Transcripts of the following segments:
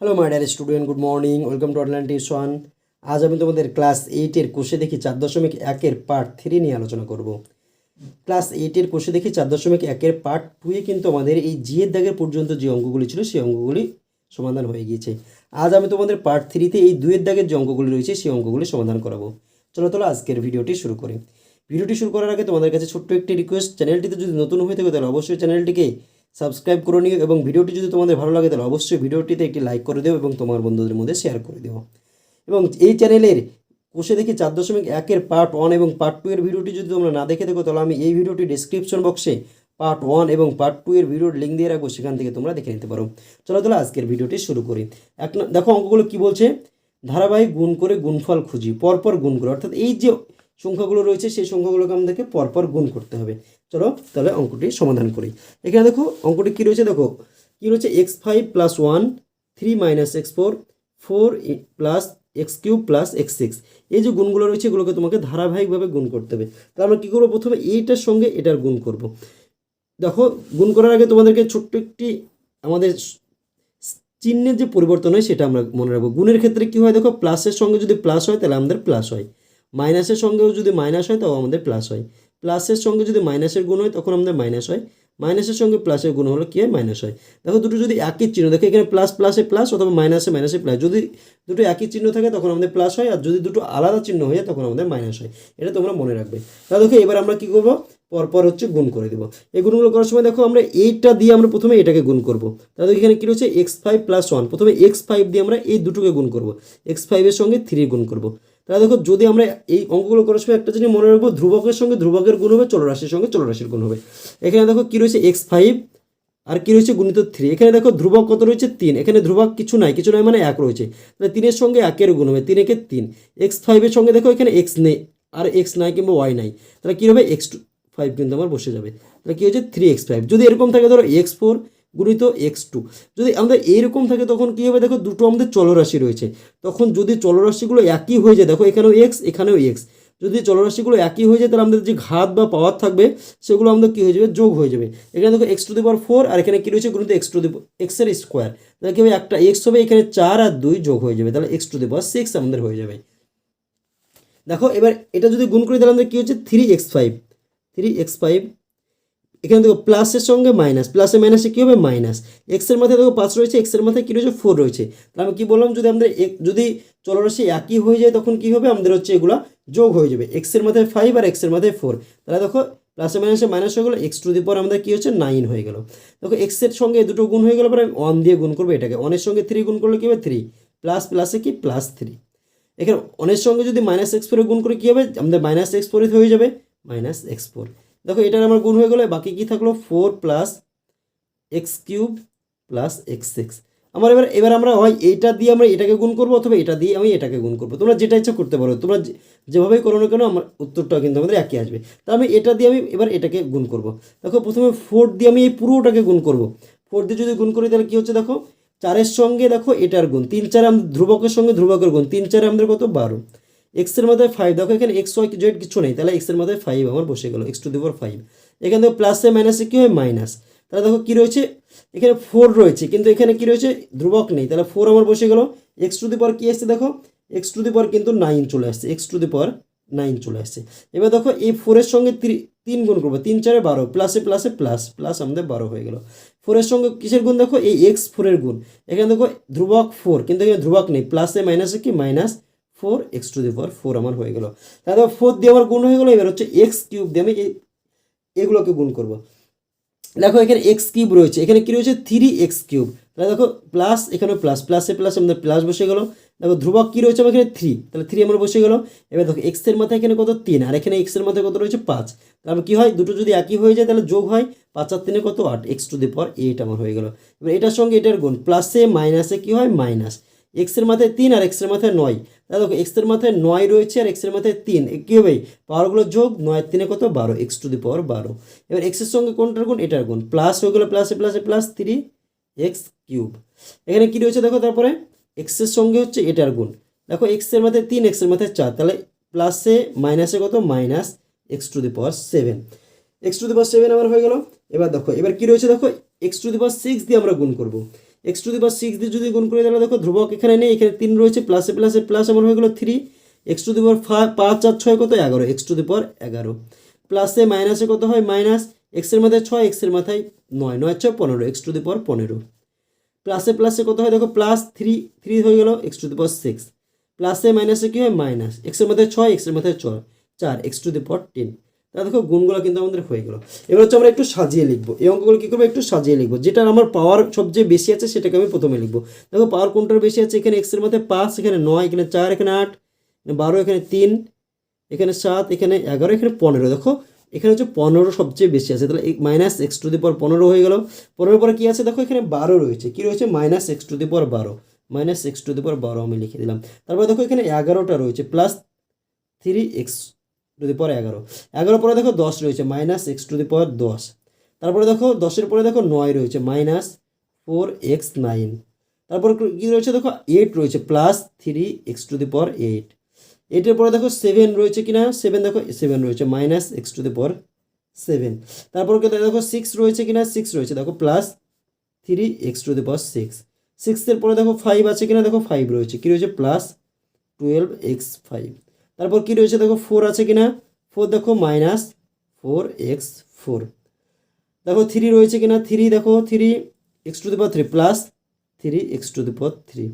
Hello my student good morning welcome to online tuition আজ আমি তোমাদের ক্লাস এইটের কোষে দেখি চার দশমিক একের পার্ট থ্রি নিয়ে আলোচনা করব। ক্লাস এইটের কোষে দেখি চার দশমিক একের পার্ট টুয়ে কিন্তু আমাদের এই জিয়ের দাগের পর্যন্ত যে অঙ্কগুলি ছিল, সেই অঙ্কগুলি সমাধান হয়ে গিয়েছে। আজ আমি তোমাদের পার্ট থ্রিতে এই দুয়ের দাগের যে অঙ্কগুলি রয়েছে, সেই অঙ্কগুলি সমাধান করাবো। চলো চলো আজকের ভিডিওটি শুরু করি। ভিডিওটি শুরু করার আগে তোমাদের কাছে ছোট্ট একটি রিকোয়েস্ট চ্যানেলটিতে যদি নতুন হয়ে থাকে, তাহলে অবশ্যই চ্যানেলটিকে সাবস্ক্রাইব করে নিও এবং ভিডিওটি যদি তোমাদের ভালো লাগে, তাহলে অবশ্যই ভিডিওটিতে একটি লাইক করে দিও এবং তোমার বন্ধুদের মধ্যে শেয়ার করে দিও। এবং এই চ্যানেলের কোষে দেখি চার দশমিক একের পার্ট ওয়ান এবং পার্ট টু এর ভিডিওটি যদি তোমরা না দেখে থাকো, তাহলে আমি এই ভিডিওটি ডিসক্রিপশন বক্সে পার্ট ওয়ান এবং পার্ট টু এর ভিডিওর লিঙ্ক দিয়ে রাখব, সেখান থেকে তোমরা দেখে নিতে পারো। চলো তাহলে আজকের ভিডিওটি শুরু করি। এক দেখো অঙ্কগুলো কি বলছে? ধারাবাহিক গুণ করে গুণফল খুঁজি, পরপর গুণ করে। অর্থাৎ এই যে সংখ্যাগুলো রয়েছে, সেই সংখ্যাগুলোকে আমাদেরকে পরপর গুণ করতে হবে। চলো তাহলে অঙ্কটি সমাধান করি। এখানে দেখো, অঙ্কটি কী রয়েছে? দেখো, কী রয়েছে? X five plus one three minus x four four plus x cube plus x six এই যে গুণগুলো রয়েছে, এগুলোকে তোমাকে ধারাবাহিকভাবে গুণ করতে হবে। তাহলে আমরা কী করব? প্রথমে এইটার সঙ্গে এটার গুণ করব। দেখো, গুণ করার আগে তোমাদেরকে ছোট্ট একটি আমাদের চিহ্নের যে পরিবর্তন হয়, সেটা আমরা মনে রাখব। গুণের ক্ষেত্রে কী হয়? দেখো প্লাসের সঙ্গে যদি প্লাস হয়, তাহলে আমাদের প্লাস হয়। মাইনাসের সঙ্গেও যদি মাইনাস হয়, তাও আমাদের প্লাস হয়। প্লাসের সঙ্গে যদি মাইনাসের গুণ হয়, তখন আমাদের মাইনাস হয়। মাইনাসের সঙ্গে প্লাসের গুণ হলো কী হয়? মাইনাস হয়। দেখো, দুটো যদি একই চিহ্ন, দেখো, এখানে প্লাস প্লাসে প্লাস অথবা মাইনাসে মাইনাসে প্লাস যদি দুটো একই চিহ্ন থাকে, তখন আমাদের প্লাস হয়। আর যদি দুটো আলাদা চিহ্ন হয়ে তখন আমাদের মাইনাস হয়। এটা তোমরা মনে রাখবে। তাহলে দেখো, এবার আমরা কী করব? পরপর হচ্ছে গুণ করে দেবো। এই গুণগুলো করার সময় দেখো, আমরা এইটা দিয়ে আমরা প্রথমে এটাকে গুণ করব। তাহলে এখানে কী রয়েছে? এক্স ফাইভ প্লাস ওয়ান প্রথমে এক্স ফাইভ দিয়ে আমরা এই দুটোকে গুণ করব। এক্স ফাইভের সঙ্গে থ্রি গুণ করব। তাহলে দেখো, যদি আমরা এই অঙ্কগুলো করার সময় একটা জিনিস মনে রাখব, ধ্রুবকের সঙ্গে ধ্রুবকের গুণ হবে, চলরাশির সঙ্গে চলরাশির গুণ হবে। এখানে দেখো কী রয়েছে এক্স ফাইভ আর কী রয়েছে গুণিত থ্রি এখানে দেখো ধ্রুবক কত রয়েছে? তিন। এখানে ধ্রুবক কিছু নাই কিছু নাই মানে এক রয়েছে। তাহলে তিনের সঙ্গে একের গুণ হবে তিন। একে তিন এক্স ফাইভের সঙ্গে দেখো এখানে এক্স নেই, আর এক্স নাই কিংবা ওয়াই নাই। তাহলে কী হবে? এক্স টু ফাইভ কিন্তু আমার বসে যাবে। তাহলে কী হচ্ছে থ্রি এক্স ফাইভ যদি এরকম থাকে, ধরো এক্স ফোর গুণিত এক্স টু যদি আমাদের এইরকম থাকে, তখন কী হবে? দেখো, দুটো আমাদের চলরাশি রয়েছে। তখন যদি চলরাশিগুলো একই হয়ে যায়, দেখো, এখানেও এক্স এখানেও এক্স যদি চলরাশিগুলো একই হয়ে যায়, তাহলে আমাদের যে ঘাত বা পাওয়ার থাকবে, সেগুলো আমাদের কী হয়ে যাবে? যোগ হয়ে যাবে। এখানে দেখো x to the power four আর এখানে কী রয়েছে? গুণিত এক্স টু দি এক্সের স্কোয়ার তাহলে কী হবে? একটা এক্স হবে, এখানে চার আর দুই যোগ হয়ে যাবে। তাহলে x to the power six আমাদের হয়ে যাবে। দেখো, এবার এটা যদি গুণ করি, তাহলে আমাদের কী হচ্ছে? Three x five three x five এখানে দেখো প্লাসের সঙ্গে মাইনাস প্লাসে মাইনাসে কী হবে? মাইনাস এক্সের মাথায় দেখো পাঁচ রয়েছে এক্সের মাথায় কী রয়েছে? ফোর রয়েছে। তাহলে আমি কী বললাম, যদি আমাদের এক- যদি চলরাশি একই হয়ে যায়, তখন কী হবে? আমাদের হচ্ছে এগুলা যোগ হয়ে যাবে। এক্সের মাথায় ফাইভ আর এক্সের মাথায় ফোর তাহলে দেখো প্লাসে মাইনাসে মাইনাস হয়ে গেলো এক্স টু দি পর আমাদের কী হচ্ছে? নাইন হয়ে গেল। দেখো এক্সের সঙ্গে দুটো গুণ হয়ে গেলো পরে আমি ওয়ান দিয়ে গুণ করব এটাকে। ওয়ানের সঙ্গে থ্রি গুণ করলে কী হবে? থ্রি প্লাস প্লাসে কি? প্লাস থ্রি এখানে অনের সঙ্গে যদি মাইনাস এক্স ফোরে গুণ করে কী হবে? আমাদের মাইনাস এক্স ফোরে হয়ে যাবে মাইনাস এক্স ফোর দেখো, এটার আমার গুণ হয়ে গেলে বাকি কি থাকল? Four plus x cube plus x six. আমার এবার এবার আমরা হয় এইটা দিয়ে আমরা এটাকে গুণ করব অথবা এটা দিয়ে আমি এটাকে গুণ করব। তোমরা যেটা ইচ্ছা করতে পারো। তোমরা যেভাবেই করো না কেন, আমার উত্তরটা কিন্তু আমাদের একই আসবে। তা আমি এটা দিয়ে আমি এবার এটাকে গুণ করব। দেখো, প্রথমে ফোর দিয়ে আমি এই পুরোটাকে গুণ করব। ফোর দিয়ে যদি গুণ করি, তাহলে কী হচ্ছে দেখো? চারের সঙ্গে দেখো, এটার গুণ। তিন চারে আমাদের ধ্রুবকের সঙ্গে ধ্রুবকের গুণ। তিন চারে আমাদের কত? বারো। এক্সের মাথায় ফাইভ দেখো এখানে এক্স ওয়াই জেড কিছু নেই, তাহলে এক্সের মাথায় ফাইভ আমার বসে গেল x to the power five এখানে দেখো প্লাসে মাইনাসে কী হয়? মাইনাস তাহলে দেখো কী রয়েছে? এখানে ফোর রয়েছে, কিন্তু এখানে কী রয়েছে? ধ্রুবক নেই, তাহলে ফোর আমার বসে গেল। এক্স টু দি পাওয়ার কী আসছে দেখো? এক্স টু দি পাওয়ার কিন্তু নাইন চলে আসছে x to the power nine চলে আসছে। এবার দেখো এই ফোরের সঙ্গে তিন গুণ করব, তিন, চারে বারো প্লাসে প্লাসে প্লাস প্লাস আমাদের বারো হয়ে গেল। ফোরের সঙ্গে কিসের গুণ দেখো? এই এক্স ফোরের গুণ। এখানে দেখো ধ্রুবক ফোর কিন্তু এখানে ধ্রুবক নেই প্লাসে মাইনাসে কি? Minus four, x to the power four আমার হয়ে গেল। তাহলে ফোর দিয়ে আমার গুণ হয়ে গেলো, এবার হচ্ছে এক্স কিউব দিয়ে আমি এগুলোকে গুণ করব। দেখো এখানে এক্স কিউব রয়েছে, এখানে কী রয়েছে? Three x cube. তাহলে দেখো প্লাস, এখানে প্লাস, প্লাসে প্লাস, আমাদের প্লাস বসে গেলো। দেখো ধ্রুবক কী রয়েছে? আমার এখানে থ্রি। তাহলে থ্রি আমার বসে গেলো। এবার দেখো এক্সের মাথায় এখানে কত? তিন। আর এখানে এক্সের মাথায় কত রয়েছে? পাঁচ। তাহলে কী হয়? দুটো যদি একই হয়ে যায়, তাহলে যোগ হয় পাঁচ আর তিনে কত? আট। এক্স টু দি পর এইট আমার হয়ে গেলো। এবার এটার সঙ্গে এটার গুণ, প্লাসে, মাইনাসে কী হয়? মাইনাস। এক্সের মাথায় তিন আর এক্সের মাথায় নয়। তাহলে দেখো এক্সের মাথায় নয় রয়েছে আর এক্সের মাথায় তিন। কী হবে? পাওয়ারগুলো যোগ, নয় তিনে কত? বারো। এক্স টু দি পাওয়ার বারো। এবার এক্সের সঙ্গে কোনটার গুণ? এটার গুণ। প্লাস হয়ে গেলো প্লাসে প্লাসে প্লাস থ্রি এক্স কিউব এখানে কী রয়েছে দেখো তারপরে? এক্সের সঙ্গে হচ্ছে এটার গুণ। দেখো এক্সের মাথায় তিন এক্সের মাথায় চার। তাহলে প্লাসে মাইনাসে কত? Minus x to the power seven x to the power seven আমার হয়ে গেল। এবার দেখো, এবার কী রয়েছে দেখো? X to the power six দিয়ে আমরা গুণ করব। X to the power six দিয়ে যদি গুণ করি তাহলে দেখো ধ্রুবক এখানে নেই, এখানে তিন রয়েছে প্লাসে প্লাসে প্লাস আমার হয়ে গেলো three x to the power পাঁচ আর ছয় কত? এগারো। এক্স টু দি পাওয়ার এগারো। প্লাসে মাইনাসে কত হয়? মাইনাস এক্সের মাথায় ছয় এক্সের মাথায় নয় নয়, ছয়, পনেরো। এক্স টু দি পাওয়ার পনেরো। প্লাসে প্লাসে কত হয়? দেখো প্লাস থ্রি থ্রি হয়ে গেল x to the power six প্লাসে মাইনাসে কী হয়? মাইনাস এক্সের মাথায় ছয় এক্সের মাথায় ছয়, চার। X to the power ten দেখো, গুণগুলো কিন্তু আমাদের হয়ে গেলো। এবার হচ্ছে আমরা একটু সাজিয়ে লিখব। এই অঙ্কগুলো কী করব? একটু সাজিয়ে লিখব। যেটা আমার পাওয়ার সবচেয়ে বেশি আছে, সেটাকে আমি প্রথমে লিখব। দেখো পাওয়ার কোনটার বেশি আছে? এখানে এক্সের মধ্যে পাঁচ, এখানে নয়, এখানে চার, এখানে আট বারো, এখানে তিন, এখানে সাত, এখানে এগারো, এখানে পনেরো। দেখো, এখানে হচ্ছে পনেরো সবচেয়ে বেশি আছে। তাহলে minus x to the power পনেরো হয়ে গেল। পনেরো পরে কী আছে? দেখো, এখানে বারো রয়েছে। কী রয়েছে? Minus x to the power বারো। Minus x to the power বারো আমি লিখে দিলাম। তারপরে দেখো, এখানে এগারোটা রয়েছে। Plus three x to the power এগারো। এগারো পরে দেখো দশ রয়েছে minus x to the power দশ। তারপরে দেখো দশের পরে দেখো নয় রয়েছে মাইনাস ফোর এক্স নাইন তারপর কী রয়েছে দেখো? এইট রয়েছে plus three x to the power eight এইটের পরে দেখো সেভেন রয়েছে কি না সেভেন দেখো সেভেন রয়েছে minus x to the power seven তারপর দেখো সিক্স রয়েছে কি না সিক্স রয়েছে, দেখো plus three x to the power six সিক্সের পরে দেখো ফাইভ আছে কিনা? দেখো ফাইভ রয়েছে। কী রয়েছে? প্লাস টুয়েলভ এক্স ফাইভ তারপর কী রয়েছে দেখো ফোর আছে কিনা? ফোর দেখো মাইনাস ফোর এক্স ফোর দেখো থ্রি রয়েছে কিনা? থ্রি দেখো three x to the three plus three x to the three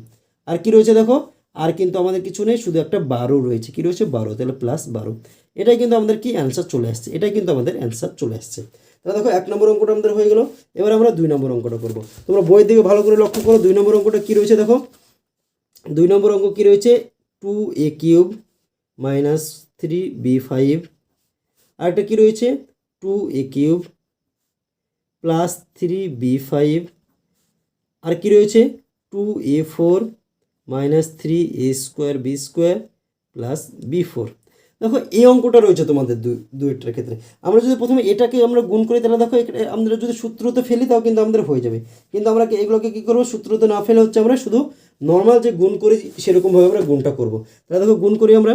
আর কি রয়েছে দেখো? আর কিন্তু আমাদের কিছু নেই, শুধু একটা বারো রয়েছে। কি রয়েছে? বারো, তাহলে প্লাস বারো। এটাই কিন্তু আমাদের কি অ্যান্সার চলে আসছে। এটাই কিন্তু আমাদের অ্যান্সার চলে আসছে। তাহলে দেখো, এক নম্বর অঙ্কটা আমাদের হয়ে গেল। এবার আমরা দুই নম্বর অঙ্কটা করব। তোমরা বইয়ের দিকে ভালো করে লক্ষ্য করো। দুই নম্বর অঙ্কটা কী রয়েছে দেখো? দুই নম্বর অঙ্ক কী রয়েছে? Two a cube minus three b five. আরেকটা কী রয়েছে? Two a cube plus three b five. আর কি রয়েছে? Two a four minus three a square b square plus b four. দেখো, এই অঙ্কটা রয়েছে তোমাদের দুই দুইটার ক্ষেত্রে। আমরা যদি প্রথমে এটাকে আমরা গুণ করি, তাহলে দেখো আমরা যদি সূত্রতে ফেলি, তাও কিন্তু আমাদের হয়ে যাবে। কিন্তু আমরা এগুলোকে কী করব? সূত্রতে না ফেলে হচ্ছে আমরা শুধু নর্মাল যে গুণ করি, সেরকমভাবে আমরা গুণটা করব। তাহলে দেখো, গুণ করি আমরা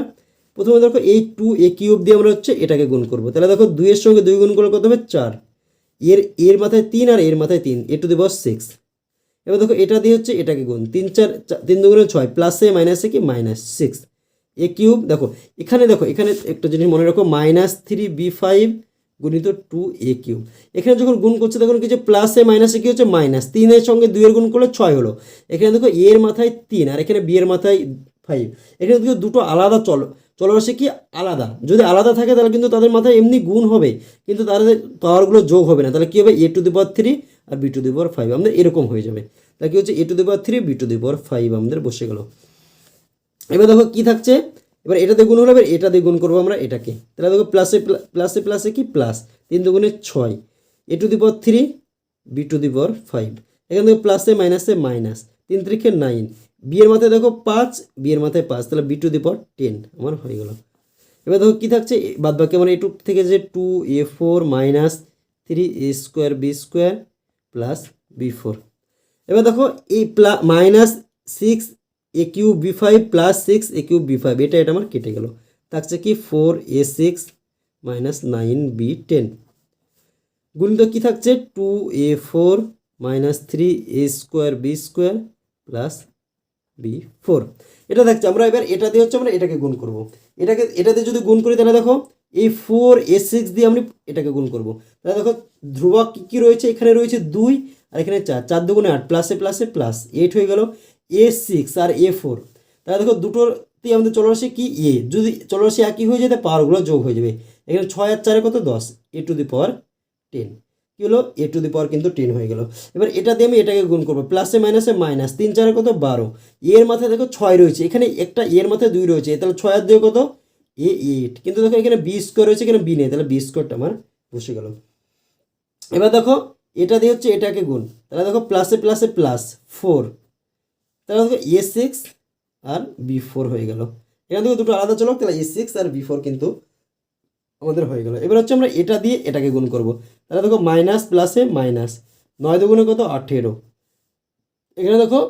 প্রথমে দেখো এই টু এ কিউব দিয়ে আমরা হচ্ছে এটাকে গুণ করব। তাহলে দেখো দুইয়ের সঙ্গে দুই গুণ করলে কত হবে? চার। এর এর মাথায় তিন আর এর মাথায় তিন, এ টু দি পাওয়ার সিক্স এবার দেখো এটা দিয়ে হচ্ছে এটাকে গুণ। তিন, চার তিন দুগুণে ছয় প্লাসে মাইনাসে কি? মাইনাস সিক্স এ কিউব, দেখো, এখানে দেখো, এখানে একটা জিনিস মনে রাখো মাইনাস থ্রি বি ফাইভ গুণিত টু এ কিউব। এখানে যখন গুণ করছে, তখন কি হচ্ছে প্লাসে মাইনাসে কি হচ্ছে? মাইনাস তিনের সঙ্গে দুইয়ের গুণ করলে ছয় হলো। এখানে দেখো এর মাথায় তিন, আর এখানে বি এর মাথায় ফাইভ এখানে দেখো দুটো আলাদা চল চলরাশি কি আলাদা? যদি আলাদা থাকে, তাহলে কিন্তু তাদের মাথায় এমনি গুণ হবে। কিন্তু তাদের পাওয়ারগুলো যোগ হবে না। তাহলে কী হবে? A to the power three R b to the power five আমাদের এরকম হয়ে যাবে। তাহলে কি হচ্ছে? A to the power three b to the power five আমাদের বসে গেল। এবার দেখো কী থাকছে? এবার এটাতে গুণ হলো, এবার এটা দিয়ে গুণ করব আমরা এটাকে। তাহলে দেখো প্লাসে প্লাসে প্লাসে কি? প্লাস তিন দুগুণে ছয়। A to the power three b to the power five এখান থেকে প্লাসে মাইনাসে মাইনাস তিন ত্রিখে নাইন বিয়ের মাথায় দেখো পাঁচ, বিয়ের মাথায় পাঁচ, তাহলে b to the power ten আমার হয়ে গেল। এবার দেখো কী থাকছে বাদ বাকি আমার এটুক থেকে যে two a four minus three a square b square plus b four এবার দেখো এই plus minus six a cube b five plus six a cube b five এটা এটা আমার কেটে গেল। থাকছে কি four a six minus nine b ten গুণিত কী থাকছে? Two a four minus three a square b square plus b four এটা দেখছি, আমরা এবার এটা দিয়ে হচ্ছে আমরা এটাকে গুণ করব। এটাকে এটাতে যদি গুণ করি, তাহলে দেখো, এই ফোর এ সিক্স দিয়ে আমি এটাকে গুণ করব। তাহলে দেখো, ধ্রুবক কী কী রয়েছে? এখানে রয়েছে দুই, আর এখানে চার। চার দুগুণে আট প্লাসে প্লাসে প্লাস এইট হয়ে গেল এ সিক্স আর এ ফোর তাহলে দেখো দুটোরতেই আমাদের চলরাশি কি? এ যদি চলরাশি একই হয়ে যেতে পাওয়ারগুলো যোগ হয়ে যাবে। এখানে ছয় আর চারে কত? দশ। এ টু দি পাওয়ার টেন কী হলো? এ টু দি পাওয়ার কিন্তু টেন হয়ে গেল। এবার এটা দিয়ে আমি এটাকে গুণ করব। প্লাসে মাইনাসে মাইনাস তিন চারে কত? বারো। এর মাথায় দেখো ছয় রয়েছে। এখানে একটা এর মাথায় দুই রয়েছে। তাহলে ছয় আর কত? এ এইট কিন্তু দেখো এখানে বি স্কোয়ার রয়েছে, এখানে বি নেই। তাহলে বি স্কোয়ারটা আমার বসে গেল। এবার দেখো, এটা দিয়ে হচ্ছে এটাকে গুণ। তাহলে দেখো প্লাসে প্লাসে প্লাস ফোর তাহলে দেখো এ সিক্স আর বি ফোর হয়ে গেল। এখান থেকে দুটো আলাদা চলো তাহলে এ সিক্স আর বি ফোর কিন্তু আমাদের হয়ে গেল। এবার হচ্ছে আমরা এটা দিয়ে এটাকে গুণ করব। তাহলে দেখো মাইনাস প্লাসে মাইনাস নয় দুগুণে কত? আঠেরো। এখানে দেখো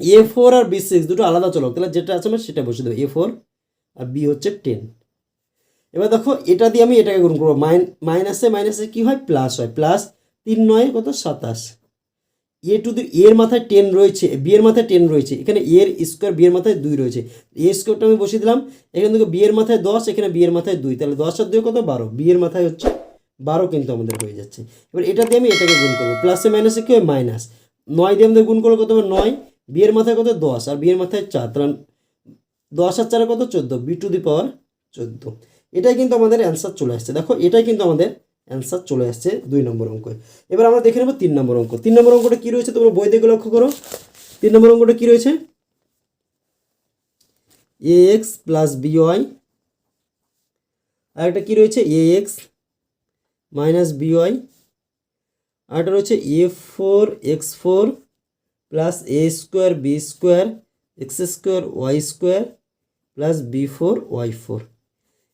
এ ফোর আর বি সিক্স দুটো আলাদা চলো তাহলে যেটা আছে আমরা সেটা বসে দেবো। এ ফোর আর বি হচ্ছে টেন এবার দেখো এটা দিয়ে আমি এটাকে গুণ করব। মাইন মাইনাসে মাইনাসে কী হয়? প্লাস হয়। প্লাস তিন নয় কত? সাতাশ। এ টু দি এর মাথায় টেন রয়েছে বি এর মাথায় টেন রয়েছে, এখানে এর স্কোয়ার বি এর মাথায় দুই রয়েছে। এ স্কোয়ারটা আমি বসিয়ে দিলাম, এখানে দেখো বি এর মাথায় দশ, এখানে বি এর মাথায় দুই, তাহলে দশ আর দুই কত? বারো। বি এর মাথায় হচ্ছে বারো কিন্তু আমাদের হয়ে যাচ্ছে। এবার এটা দিয়ে আমি এটাকে গুণ করব প্লাসে মাইনাসে কি হয়? মাইনাস নয় দিয়ে আমাদের গুণ করলে কত হবে? নয়। বি এর মাথায় কত? দশ। আর বি এর মাথায় চার, তাহলে দশ আর চারে কত? চোদ্দ। বি টু দি পাওয়ার চোদ্দ। এটাই কিন্তু আমাদের অ্যান্সার চলে আসছে। দেখো, এটাই কিন্তু আমাদের অ্যান্সার চলে আসছে দুই নম্বর অঙ্ক। এবার আমরা দেখে নেব তিন নম্বর অঙ্ক। তিন নম্বর অঙ্কটা কী রয়েছে তোমরা বই দেখে লক্ষ্য করো। তিন নম্বর অঙ্কটা কী রয়েছে? A x plus b y আর একটা কী রয়েছে? A x minus b y আর একটা রয়েছে a four x four plus a square b square x square y square plus b four y four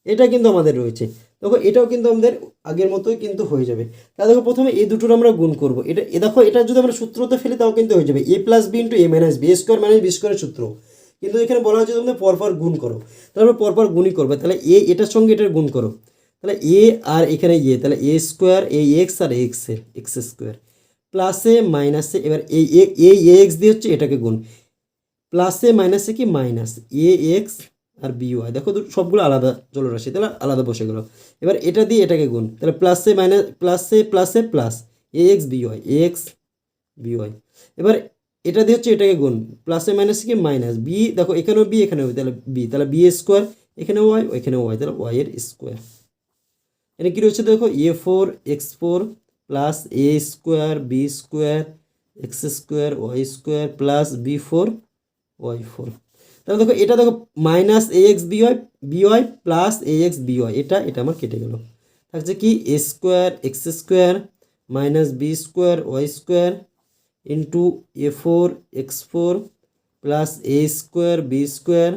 এটা কিন্তু আমাদের রয়েছে। দেখো, এটাও কিন্তু আমাদের আগের মতোই কিন্তু হয়ে যাবে। তাহলে দেখো, প্রথমে এই দুটোর আমরা গুণ করব। এটা, এ দেখো, এটা যদি আমরা সূত্রতে ফেলি, তাও কিন্তু হয়ে যাবে। A plus b into a minus b square minus b স্কোয়ারের সূত্র। কিন্তু এখানে বলা হচ্ছে তোমরা পরপর গুণ করো। তাহলে আমরা পরপর গুণই করবে। তাহলে এ এটার সঙ্গে এটার গুণ করো। তাহলে এ আর এখানে এ তাহলে এ স্কোয়ার এ এক্স আর এক্সের এক্স স্কোয়ার প্লাসে মাইনাসে এবার এই এ এক্স দিয়ে হচ্ছে এটাকে গুণ। প্লাসে মাইনাসে কি? মাইনাস এ এক্স আর বি ওয়াই দেখো সবগুলো আলাদা জলরাশি, তাহলে আলাদা বসে গেল। এবার এটা দিয়ে এটাকে গুণ, তাহলে প্লাসে মাইনাস প্লাসে প্লাসে plus a x b y a x b y এবার এটা দিয়ে হচ্ছে এটাকে গুণ প্লাসে মাইনাস কি? মাইনাস বি দেখো এখানেও বি এখানেও বি তাহলে বি তাহলে বি স্কোয়ার এখানে ওয়াই এখানে ওয়াই তাহলে ওয়াই এর স্কোয়ার এটা কী রয়েছে দেখো? A four x four plus a square b square x square y square plus b four y four তাহলে দেখো এটা দেখো minus a x b y b y plus a x b y এটা এটা আমার কেটে গেল। থাকছে কি a square x square minus b square y square into a four x four plus a square b square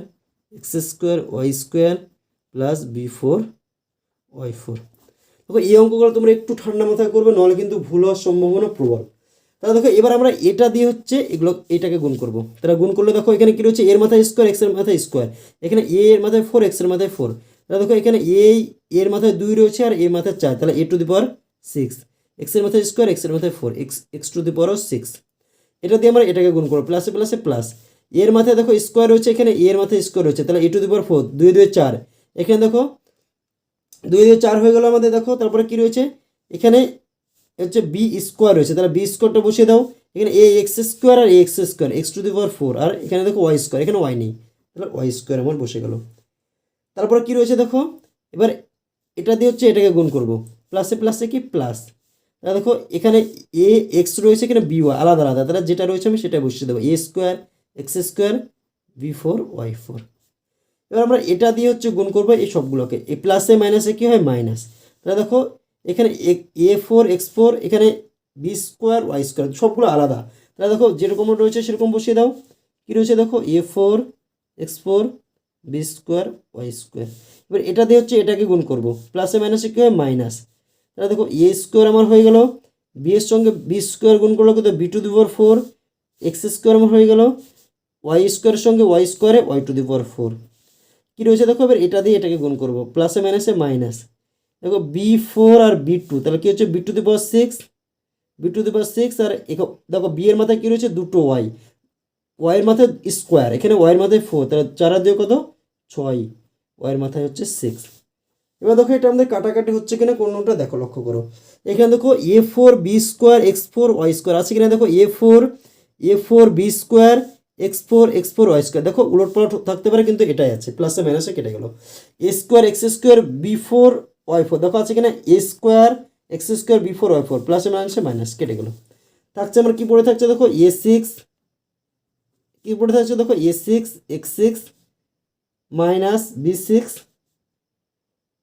x square y square plus b four y four দেখো এই অঙ্কগুলো তোমরা একটু ঠান্ডা মাথায় করবে, নাহলে কিন্তু ভুল হওয়ার সম্ভাবনা প্রবল। তাহলে দেখো এবার আমরা এটা দিয়ে হচ্ছে এগুলো এটাকে গুণ করব তাহলে গুণ করলে দেখো এখানে কী রয়েছে এর মাথায় স্কোয়ার এক্সের মাথায় স্কোয়ার এখানে এ এর মাথায় ফোর এক্সের মাথায় ফোর তাহলে দেখো এখানে এ এর মাথায় দুই রয়েছে আর এর মাথায় চার তাহলে এ টু দি পাওয়ার সিক্স এক্সের মাথায় স্কোয়ার এক্সের মাথায় four x x to the power six এটা দিয়ে আমরা এটাকে গুণ করব প্লাসে প্লাসে প্লাস এর মাথায় দেখো স্কোয়ার রয়েছে এখানে এর মাথায় স্কোয়ার রয়েছে তাহলে এ টু দি পাওয়ার ফোর দুই দুই চার এখানে দেখো দুই দুই চার হয়ে গেল আমাদের দেখো তারপরে কী রয়েছে এখানে হচ্ছে বি স্কোয়ার রয়েছে। তাহলে বি স্কোয়ারটা বসিয়ে দাও। এখানে এ x square R x square x to the power four আর এখানে দেখো ওয়াই স্কোয়ার, এখানে ওয়াই নেই। তাহলে ওয়াই স্কোয়ার আমার বসে গেল। তারপরে কি রয়েছে দেখো? এবার এটা দিয়ে হচ্ছে এটাকে গুণ করব। প্লাসে প্লাসে কি? প্লাস তাহলে দেখো এখানে এ এক্স রয়েছে, এখানে বি ওয়াই আলাদা আলাদা। তাহলে যেটা রয়েছে আমি সেটা বসিয়ে দেবো। A square x square b four y four এবার আমরা এটা দিয়ে হচ্ছে গুণ করব এই সবগুলোকে। এ প্লাসে মাইনাসে কী হয়? মাইনাস তাহলে দেখো এখানে এ ফোর এক্স ফোর এখানে বি স্কোয়ার ওয়াই স্কোয়ার সবগুলো আলাদা। তাহলে দেখো যেরকম রয়েছে সেরকম বসিয়ে দাও। কী রয়েছে দেখো? A four x four b square y square এবার এটা দিয়ে হচ্ছে এটাকে গুণ করব। প্লাসে মাইনাসে কী হয় মাইনাস তাহলে দেখো এ স্কোয়ার আমার হয়ে গেল। বি এর সঙ্গে বি স্কোয়ার গুণ করল কত? B to the power four x square আমার হয়ে গেল। ওয়াই স্কোয়ারের সঙ্গে ওয়াই স্কোয়ারে y to the power four কী রয়েছে দেখো? এবার এটা দিয়ে এটাকে গুণ করব। প্লাসে মাইনাসে মাইনাস দেখো বি ফোর আর বি টু তাহলে কী হচ্ছে b to the power six b to the power six আর দেখো বি এর মাথায় কী রয়েছে? দুটো ওয়াই ওয়াইয়ের মাথায় স্কোয়ার এখানে ওয়াইয়ের মাথায় ফোর তাহলে চার আর দিয়ে কত? ছয়। ওয়াইয়ের মাথায় হচ্ছে সিক্স এবার দেখো এটা আমাদের কাটাকাটি হচ্ছে কিনা কোনোটা? দেখো লক্ষ্য করো। এখানে দেখো a four b square x four y square আছে কিনা? দেখো a four a four b square x four x four y square দেখো উলট পালট থাকতে পারে কিন্তু এটাই আছে প্লাসে মাইনাসে কেটে গেল। A square x square b four y four. দেখো আছে কিনা? A square, x square, b four, y four. প্লাসে মাইনাসে মাইনাস, কেটে গেল। থাকছে আমার কী পড়ে থাকছে? দেখো, এ সিক্স। কী পড়ে থাকছে? দেখো, a six, x six, minus b six,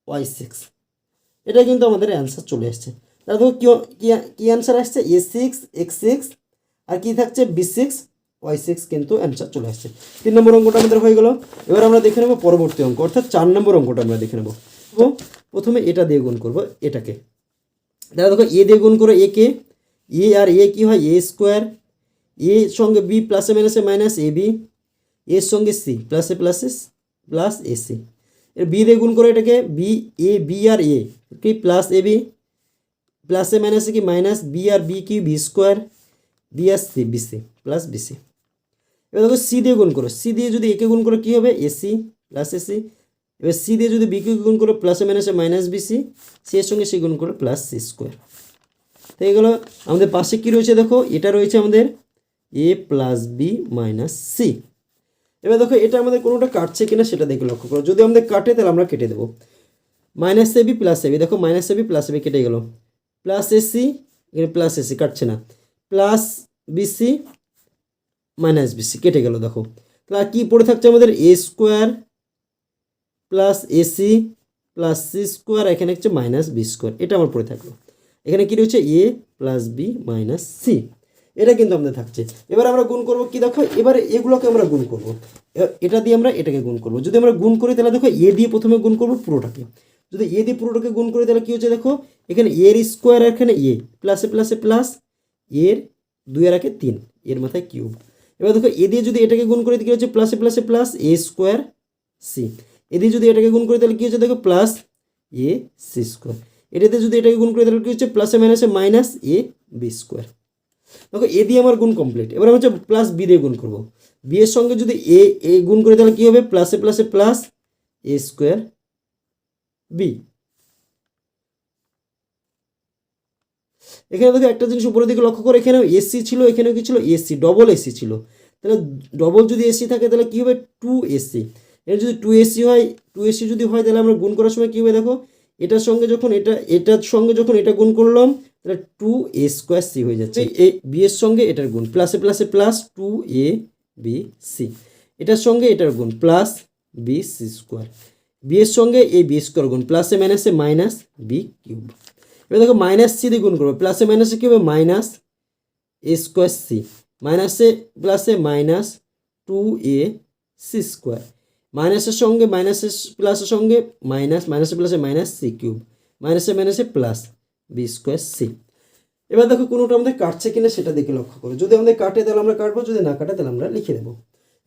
y six. এটা কিন্তু আমাদের অ্যান্সার চলে আসছে। তাহলে দেখো কি, কি- অ্যান্সার আসছে? এ সিক্স, এক্স সিক্স, আর কী থাকছে? বি সিক্স, ওয়াই সিক্স কিন্তু অ্যান্সার চলে আসছে। তিন নম্বর অঙ্কটা আমাদের হয়ে গেল। এবার আমরা দেখে নেব পরবর্তী অঙ্ক। অর্থাৎ চার নম্বর অঙ্কটা আমরা দেখে নেব। প্রথমে এটা দিয়ে গুণ করব, এটাকে। তাহলে দেখো, এ দিয়ে গুণ করো এ কে এ আর এ কি হয়? এ স্কোয়ার। এ সঙ্গে বি প্লাসে মাইনাসে মাইনাস এ বি এর সঙ্গে সি প্লাসে প্লাসে প্লাস এ সি এর বি দিয়ে গুণ করো এটাকে, বি, এ, বি আর এ কি? প্লাস এ বি প্লাসে মাইনাসে কি? মাইনাস বি আর বি কি বি স্কোয়ার, বি আর c b c plus b c এবার দেখো, সি দিয়ে গুণ করো। সি দিয়ে যদি একে গুণ করো, কী হবে? A c plus a c এবার সি দিয়ে যদি বিকে গুণ করো প্লাসে মাইনাসে মাইনাস বিসি সি এর সঙ্গে সি গুণ করো প্লাস সি স্কোয়ার তো এগুলো আমাদের পাশে কী রয়েছে দেখো? এটা রয়েছে আমাদের a plus b minus c এবার দেখো, এটা আমাদের কোনোটা কাটছে কিনা সেটা দেখে লক্ষ্য করো। যদি আমাদের কাটে, তাহলে আমরা কেটে দেবো। Minus a b plus a b দেখো minus a b plus a b কেটে গেল। প্লাস এসি এখানে প্লাস এসি কাটছে না। প্লাস বিসি মাইনাস বিসি কেটে গেল, দেখো। তাহলে কী পড়ে থাকছে আমাদের? A square a c plus c square এখানে হচ্ছে মাইনাস বি স্কোয়ার এটা আমার পড়ে থাকল। এখানে কী রয়েছে? A plus b minus c এটা কিন্তু আমাদের থাকছে। এবার আমরা গুণ করব কি দেখো? এবারে এগুলোকে আমরা গুণ করব। এটা দিয়ে আমরা এটাকে গুণ করব। যদি আমরা গুণ করি, তাহলে দেখো এ দিয়ে প্রথমে গুণ করব পুরোটাকে। যদি এ দিয়ে পুরোটাকে গুণ করি, তাহলে কী হচ্ছে দেখো? এখানে এর স্কোয়ার এখানে এ প্লাসে প্লাসে প্লাস এর দুই আর একে তিন, এর মাথায় কিউব এবার দেখো এ দিয়ে যদি এটাকে গুণ করি কী হচ্ছে? প্লাসে প্লাসে plus a square c a দিয়ে যদি এটাকে গুণ করি, তাহলে কী হচ্ছে? দেখো প্লাস এ সি স্কোয়ার এটাতে যদি এটাকে গুণ করি, তাহলে কী হচ্ছে? প্লাসে মাইনাসে মাইনাস এ বি স্কোয়ার দেখো এ দিয়ে আমার গুণ কমপ্লিট এবার আমি হচ্ছে প্লাস বি দিয়ে গুণ করব। বি এর সঙ্গে যদি এ এ গুণ করি, তাহলে কী হবে? প্লাসে প্লাসে প্লাস এ স্কোয়ার বি এখানে দেখো, একটা জিনিস উপরের দিকে লক্ষ্য করে, এখানেও এসি ছিল, এখানেও কি ছিল? এসি ডবল এসি ছিল। তাহলে ডবল যদি এসি থাকে, তাহলে কী হবে? টু এসি এখানে যদি টু এসি হয় টু এসি যদি হয় তাহলে আমরা গুণ করার সময় কী হবে দেখো? এটার সঙ্গে যখন এটা এটার সঙ্গে যখন এটা গুণ করলাম তাহলে টু এ স্কোয়ার সি হয়ে যাচ্ছে। এ বি এর সঙ্গে এটার গুণ প্লাসে প্লাসে plus two a b c এটার সঙ্গে এটার গুণ plus b c square b এর সঙ্গে এ বি স্কোয়ার গুণ প্লাসে মাইনাসে মাইনাস বি কিউব এবার দেখো মাইনাস সি দিয়ে গুণ করব। প্লাসে মাইনাসে কী হবে মাইনাস এ স্কোয়ার সি মাইনাসে প্লাসে minus two a c square মাইনাসের সঙ্গে মাইনাসের প্লাসের সঙ্গে মাইনাস মাইনাসে প্লাসে মাইনাস সি কিউব মাইনাসে মাইনাসে প্লাস বি স্কোয়ার সি এবার দেখো কোনোটা আমাদের কাটছে কিনা সেটা দেখে লক্ষ্য করো। যদি আমাদের কাটে তাহলে আমরা কাটবো, যদি না কাটে তাহলে আমরা লিখে দেবো।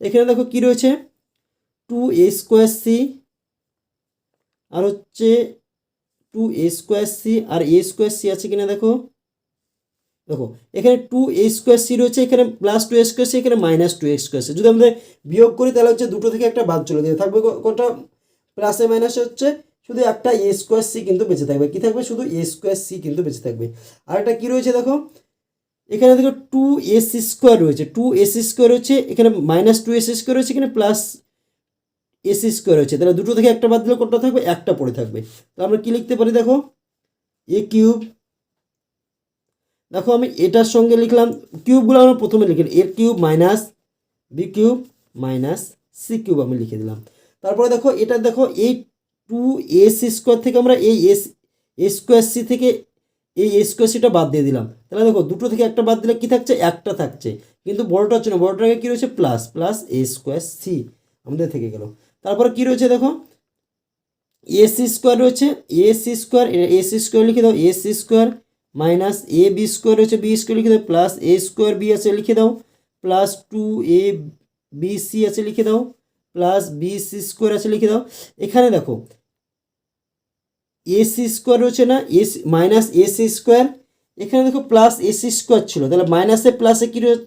এখানে দেখো কি রয়েছে? টু এ স্কোয়ার সি আর হচ্ছে টু এ স্কোয়ার সি আর এ স্কোয়ার সি আছে কিনা দেখো? দেখো, এখানে টু এ স্কোয়ার সি রয়েছে, এখানে plus two a square c এখানে মাইনাস টু স্কোয়ার সি যদি আমাদের বিয়োগ করি, তাহলে হচ্ছে দুটো থেকে একটা বাদ চলে যাবে থাকবে কোনটা? প্লাসে মাইনাসে হচ্ছে শুধু একটা এ স্কোয়ার সি কিন্তু বেঁচে থাকবে। কি থাকবে? শুধু এ স্কোয়ার সি কিন্তু বেঁচে থাকবে। আর একটা কী রয়েছে দেখো? এখানে দেখো টু এস স্কোয়ার রয়েছে। টু এস স্কোয়ার রয়েছে এখানে মাইনাস টু এস স্কোয়ার রয়েছে, এখানে প্লাস এস স্কোয়ার রয়েছে তাহলে দুটো থেকে একটা বাদ দিলে কোনটা থাকবে? একটা পড়ে থাকবে। তাহলে আমরা কি লিখতে পারি দেখো? এ কিউব দেখো আমি এটার সঙ্গে লিখলাম কিউবগুলো আমরা প্রথমে লিখে A cube minus B cube minus C cube আমি লিখে দিলাম। তারপরে দেখো, এটা দেখো, এই টু এস স্কোয়ার থেকে আমরা এই এস এ স্কোয়ার সি থেকে এই এ স্কোয়ার সিটা বাদ দিয়ে দিলাম। তাহলে দেখো, দুটো থেকে একটা বাদ দিলে কি থাকছে? একটা থাকছে। কিন্তু বড়টা হচ্ছে না বড়টাকে কী রয়েছে? Plus plus A square C আমাদের থেকে গেল। তারপরে কী রয়েছে দেখো? এসি স্কোয়ার রয়েছে এসি স্কোয়ার এসি স্কোয়ার লিখে দাও AC square minus A B square রয়েছে বি স্কোয়ার লিখে দাও, প্লাস এ স্কোয়ার বি আছে লিখে দাও, plus two A B C আছে লিখে দাও, প্লাস বি সি স্কোয়ার আছে লিখে দাও। এখানে দেখো এসি স্কোয়ার রয়েছে না এস মাইনাস এসি স্কোয়ার, এখানে দেখো প্লাস এসি স্কোয়ার ছিল, তাহলে মাইনাসে প্লাসে কী রয়েছে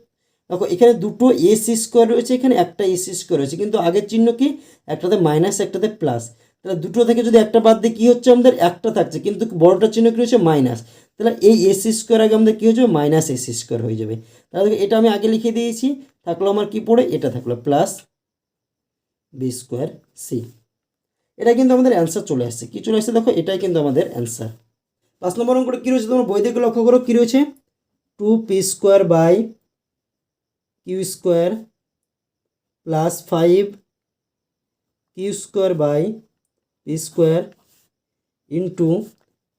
দেখো এখানে দুটো এসি স্কোয়ার রয়েছে, এখানে একটা এসি স্কোয়ার রয়েছে, কিন্তু আগের চিহ্ন কি? একটাতে মাইনাস, একটাতে প্লাস। তাহলে দুটো থেকে যদি একটা বাদ দিয়ে কী হচ্ছে আমাদের? একটা থাকছে, কিন্তু বড়টার চিহ্ন কী রয়েছে? মাইনাস। তাহলে এই এসি স্কোয়ার আগে আমাদের কী হয়ে যাবে? মাইনাস এসি স্কোয়ার হয়ে যাবে। তাহলে এটা আমি আগে লিখে দিয়েছি, থাকল আমার কি পড়ে? এটা থাকল প্লাস বি স্কোয়ার সি এটা কিন্তু আমাদের অ্যান্সার চলে আসছে। কি চলে আসছে দেখো, এটাই কিন্তু আমাদের অ্যান্সার পাঁচ নম্বর অঙ্কটা কী রয়েছে? তোমার বই থেকে লক্ষ্য করো, কী রয়েছে? Two P square by Q square plus five Q square by P square into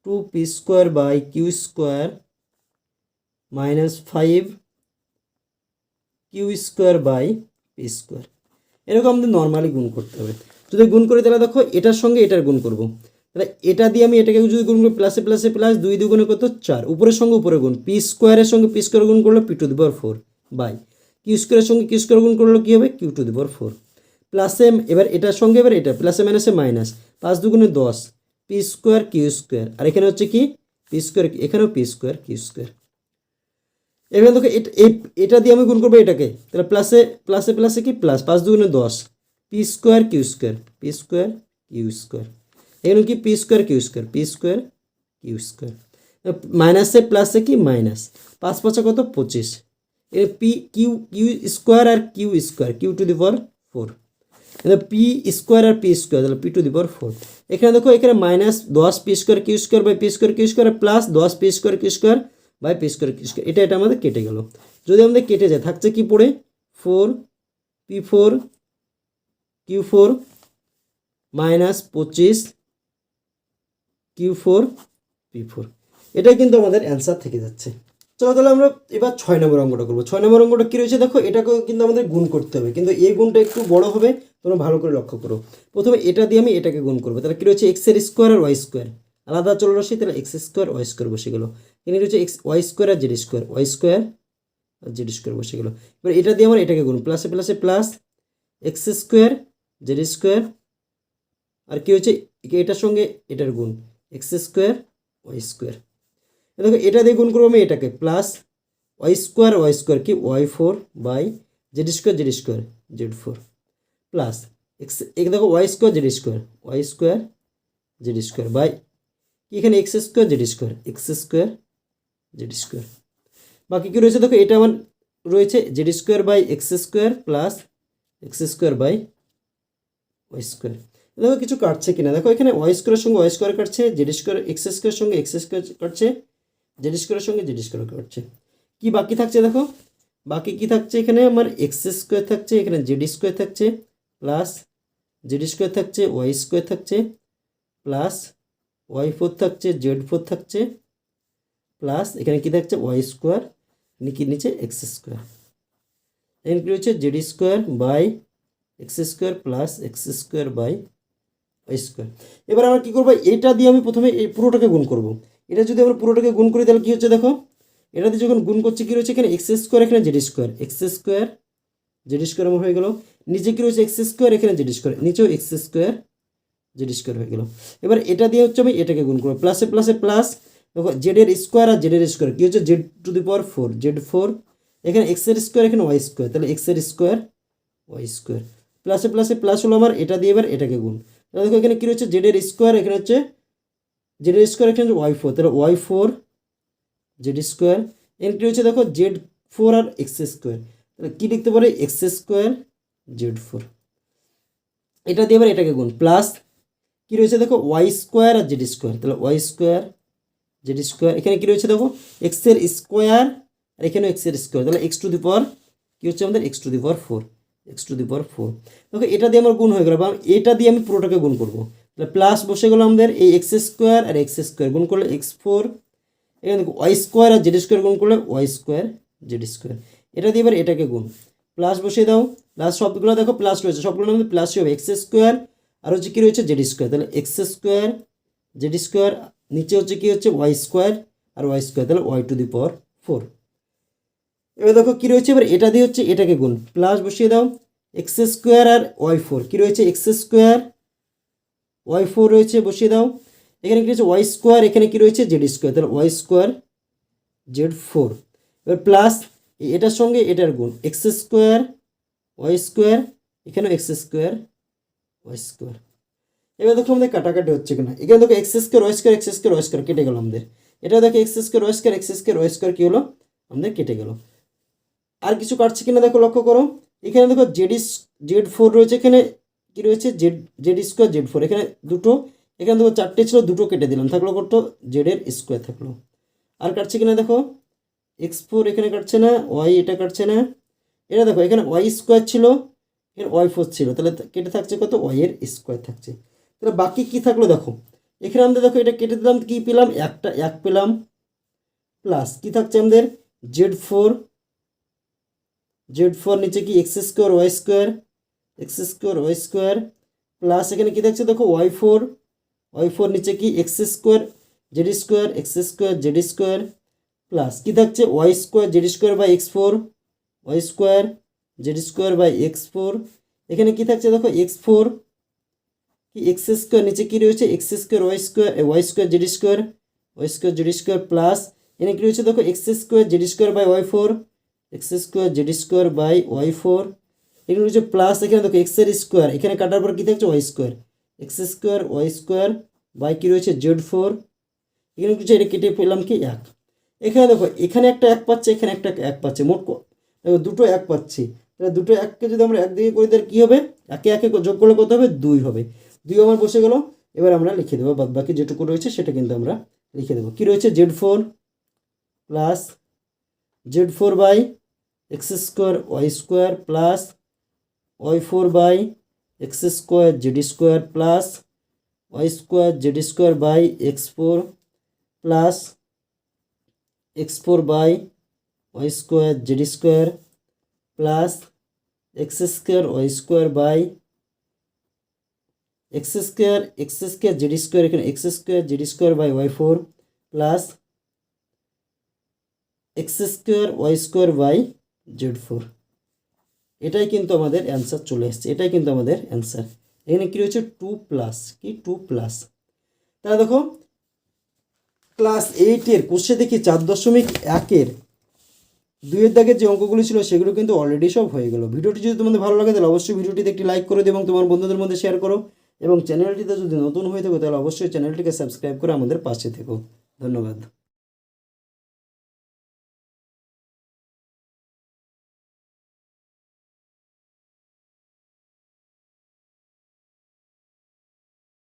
two P square by Q square minus five Q square by P square এরকম আমাদের নর্মালি গুণ করতে হবে। যদি গুণ করি তাহলে দেখো, এটার সঙ্গে এটার গুণ করব। তাহলে এটা দিয়ে আমি এটাকে যদি গুণ করি প্লাসে প্লাসে প্লাস দুই দুগুণে কত? চার। উপরের সঙ্গে উপরে গুণ। পি স্কোয়ারের সঙ্গে পি স্কোয়ার গুণ করলে P to the four by Q স্কোয়ারের সঙ্গে কিউ স্কোয়ার গুণ করলে কী হবে? কিউ টু দি ফোর প্লাসে এবার এটার সঙ্গে এবার এটা প্লাসে মাইনাসে মাইনাস পাঁচ দুগুণে দশ। পি স্কোয়ার কিউ স্কোয়ার আর এখানে হচ্ছে কি? পি স্কোয়ার এখানেও পি স্কোয়ার কিউ স্কোয়ার এবার দেখো, এটা দিয়ে আমি গুণ করব এটাকে। তাহলে প্লাসে প্লাসে প্লাসে কি? প্লাস পাঁচ দুগুণে দশ। P square Q square P square Q square এখানে কি? P square Q square P square Q square মাইনাসে প্লাসে কি? মাইনাস পাঁচ পাঁচা কত? পঁচিশ। এ P Q Q square R Q square Q to the power four এখানে পি স্কোয়ার আর পি স্কোয়ার তাহলে P to the power four এখানে দেখো, এখানে মাইনাস দশ P square Q square by P square Q square plus দশ P square Q square by P square Q square এটা এটা আমাদের কেটে গেল। যদি আমাদের কেটে যায়, থাকছে কি পড়ে? Four P four Q four minus পঁচিশ কিউ ফোর পি ফোর এটাই কিন্তু আমাদের অ্যান্সার থেকে যাচ্ছে। চলো তাহলে আমরা এবার ছয় নম্বর অঙ্কটা করব। ছয় নম্বর অঙ্কটা কী রয়েছে দেখো, এটাকেও কিন্তু আমাদের গুণ করতে হবে। কিন্তু এই গুণটা একটু বড় হবে, তোমরা ভালো করে লক্ষ্য করো। প্রথমে এটা দিয়ে আমি এটাকে গুণ করব। তাহলে কী রয়েছে এক্সের স্কোয়ার আর ওয়াই স্কোয়ার আলাদা চলে আসি তাহলে এক্স স্কোয়ার ওয়াই স্কোয়ার বসে গেলো। এখানে রয়েছে এক্স ওয়াই স্কোয়ার আর জেড স্কোয়ার ওয়াই স্কোয়ার আর জেড স্কোয়ার বসে গেলো। এবার এটা দিয়ে আমার এটাকে গুণ প্লাসে প্লাসে plus X square Z square আর কী হচ্ছে এটার সঙ্গে এটার গুণ এক্স স্কোয়ার ওয়াই স্কোয়ার দেখো, এটা দিয়ে গুণ করব আমি এটাকে plus Y square Y square কি? Y four by Z square Z square Z four plus X এক দেখো Y square Z square Y square Z square by এখানে X square Z square X square Z square বাকি কী রয়েছে? দেখো, এটা আমার রয়েছে Z square by X square plus X square by Y square দেখো, কিছু কাটছে কিনা? দেখো, এখানে ওয়াই স্কোয়ারের সঙ্গে ওয়াই স্কোয়ার কাটছে জেড স্কোয়ার এক্স স্কোয়ারের সঙ্গে এক্স স্কোয়ার কাটছে জেড স্কোয়ারের সঙ্গে জেড স্কোয়ার কাটছে কি বাকি থাকছে দেখো? বাকি কি থাকছে এখানে? আমার এক্স স্কোয়ার থাকছে, এখানে জেড স্কোয়ার থাকছে প্লাস জেড স্কোয়ার থাকছে ওয়াই স্কোয়ার থাকছে প্লাস ওয়াই ফোর থাকছে জেড ফোর থাকছে প্লাস এখানে কি থাকছে? ওয়াই স্কোয়ার নিচে নিচে? এক্স স্কোয়ার এখানে কি রয়েছে Z square by X square plus X square by Y square এবার আমরা কী করব? এটা দিয়ে আমি প্রথমে এই পুরোটাকে গুণ করব। এটা যদি আমরা পুরোটাকে গুণ করি, তাহলে কী হচ্ছে দেখো? এটা দিয়ে যখন গুণ করছি, কী রয়েছে এখানে? এক্স স্কোয়ার এখানে Z square X square Z square আমার হয়ে গেল। নিচে কী রয়েছে? এক্স স্কোয়ার এখানে জেড স্কোয়ার নিচেও এক্স স্কোয়ার জেড স্কোয়ার হয়ে গেল। এবার এটা দিয়ে হচ্ছে আমি এটাকে গুণ করব। প্লাসে প্লাসে প্লাস দেখো জেডের স্কোয়ার আর জেডের স্কোয়ার কী হচ্ছে? Z to the power four Z four এখানে এক্সের স্কোয়ার এখানে ওয়াই স্কোয়ার তাহলে এক্সের স্কোয়ার ওয়াই স্কোয়ার প্লাসে প্লাসে প্লাস হলো আমার, এটা দিয়ে এবার এটাকে গুণ। তাহলে দেখো এখানে কী রয়েছে? জেডের স্কোয়ার এখানে হচ্ছে জেডের স্কোয়ার এখানে হচ্ছে ওয়াই ফোর তাহলে ওয়াই ফোর জেড স্কোয়ার এখানে কী রয়েছে দেখো জেড ফোর আর এক্স স্কোয়ার তাহলে কী লিখতে পারে? এক্স স্কোয়ার জেড ফোর এটা দিয়ে এবার এটাকে গুণ প্লাস কী রয়েছে দেখো? ওয়াই স্কোয়ার আর জেড স্কোয়ার তাহলে ওয়াই স্কোয়ার জেড স্কোয়ার এখানে কী রয়েছে দেখো? এক্সের স্কোয়ার আর এখানেও এক্সের স্কোয়ার তাহলে এক্স টু দি পাওয়ার কী হচ্ছে আমাদের? X to the power four X to the power four দেখো এটা দিয়ে আমার গুণ হয়ে গেল, বা এটা দিয়ে আমি পুরোটাকে গুণ করব। তাহলে প্লাস বসে গেলো আমাদের এই এক্স স্কোয়ার আর এক্স স্কোয়ার গুণ করলে এক্স ফোর এখানে দেখো ওয়াই স্কোয়ার আর জেড স্কোয়ার গুণ করলে ওয়াই স্কোয়ার জেড স্কোয়ার এটা দিয়ে এবার এটাকে গুণ। প্লাস বসিয়ে দাও। প্লাস সবগুলো দেখো প্লাস রয়েছে সবগুলো আমাদের প্লাসই হবে এক্স স্কোয়ার আর হচ্ছে কী রয়েছে জেড স্কোয়ার তাহলে এক্স স্কোয়ার জেড স্কোয়ার নিচে হচ্ছে কি হচ্ছে ওয়াই স্কোয়ার আর ওয়াই স্কোয়ার তাহলে Y to the power four এবার দেখো কী রয়েছে, এবার এটা দিয়ে হচ্ছে এটাকে গুণ। প্লাস বসিয়ে দাও এক্স স্কোয়ার আর ওয়াই ফোর কী রয়েছে? এক্স স্কোয়ার ওয়াই ফোর রয়েছে, বসিয়ে দাও। এখানে কী রয়েছে? ওয়াই স্কোয়ার এখানে কী রয়েছে? জেড স্কোয়ার তাহলে ওয়াই স্কোয়ার জেড ফোর এবার প্লাস এটার সঙ্গে এটার গুণ। এক্স স্কোয়ার ওয়াই স্কোয়ার এখানেও এক্স স্কোয়ার ওয়াই স্কোয়ার এবার দেখো আমাদের কাটাকাটি হচ্ছে কিনা। এখানে দেখো X square Y square X square Y square কেটে গেল আমাদের। এটা দেখো X square Y square X square Y square কী হলো? আমাদের কেটে গেল। আর কিছু কাটছে কিনা দেখো লক্ষ্য করো। এখানে দেখো জেড জেড ফোর রয়েছে এখানে। কী রয়েছে? Z Z square Z four এখানে দুটো, এখানে দেখো চারটে ছিল, দুটো কেটে দিলাম। থাকল কত? জেডের স্কোয়ার থাকল। আর কাটছে কিনা দেখো? এক্স ফোর এখানে কাটছে না ওয়াই এটা কাটছে না। এটা দেখো, এখানে ওয়াই স্কোয়ার ছিল এখানে ওয়াই ফোর ছিল। তাহলে কেটে থাকছে কত? ওয়াইয়ের স্কোয়ার থাকছে। তাহলে বাকি কি থাকল দেখো? এখানে আমাদের দেখো, এটা কেটে দিলাম, কি পেলাম? একটা, এক পেলাম। প্লাস কি থাকছে আমাদের? জেড ফোর জেড ফোর নিচে কি X square Y square X square, Y square, plus এখানে কি থাকছে দেখো, ওয়াই ফোর ওয়াই ফোর নিচে কি? X square, Z square, X square, Z square, plus কি থাকছে? Y square, Z square by X four, Y square, Z square by X four. এখানে কি থাকছে? দেখো, এক্স ফোর, কি? এক্স স্কোয়ার নিচে কি রয়েছে? X square, Y square Y square, Z square, Y square, Z square, plus এখানে কী রয়েছে? দেখো, X square, Z square by Y four, X square, Z square by Y four এখানে রয়েছে প্লাস এখানে দেখো এক্সের স্কোয়ার এখানে কাটার পর কী থাকছে Y square X square Y square by কী রয়েছে জেড ফোর এখানে কিছু এটা কেটে পেলাম কি, এক। এখানে দেখো, এখানে একটা এক পাচ্ছে, এখানে একটা এক পাচ্ছে, মোট দেখো দুটো এক পাচ্ছি, তাহলে দুটো এককে যদি আমরা একদিকে করি, তাহলে কী হবে? একে একে যোগ করলে কত হবে? দুই হবে। দুই আমার বসে গেল, এবার আমরা লিখে দেবো বাদ বাকি যেটুকু রয়েছে সেটা কিন্তু আমরা লিখে দেবো। কী রয়েছে? Z four plus Z four by X square Y square plus Y four by X square Z square plus Y square Z square by X four plus X four by Y square Z square plus X square Y square by X square X square Z square এখানে X square Z square by Y four plus X square Y square by Z four এটাই কিন্তু আমাদের answer চলে এসছে। এটাই কিন্তু আমাদের answer এখানে কী রয়েছে? টু প্লাস কি? টু প্লাস তাহলে দেখো ক্লাস এইটের কোষে দেখি চার দশমিক একের। দুইয়ের দাগের যে অঙ্কগুলি ছিল সেগুলো কিন্তু অলরেডি সব হয়ে গেল। ভিডিওটি যদি তোমাদের ভালো লাগে, তাহলে অবশ্যই ভিডিওটিতে একটি লাইক করে দিও এবং তোমার বন্ধুদের মধ্যে শেয়ার করো। এবং চ্যানেলটিতে যদি নতুন হয়ে থাকো, তাহলে অবশ্যই চ্যানেলটিকে সাবস্ক্রাইব করে আমাদের পাশে থেকো। ধন্যবাদ।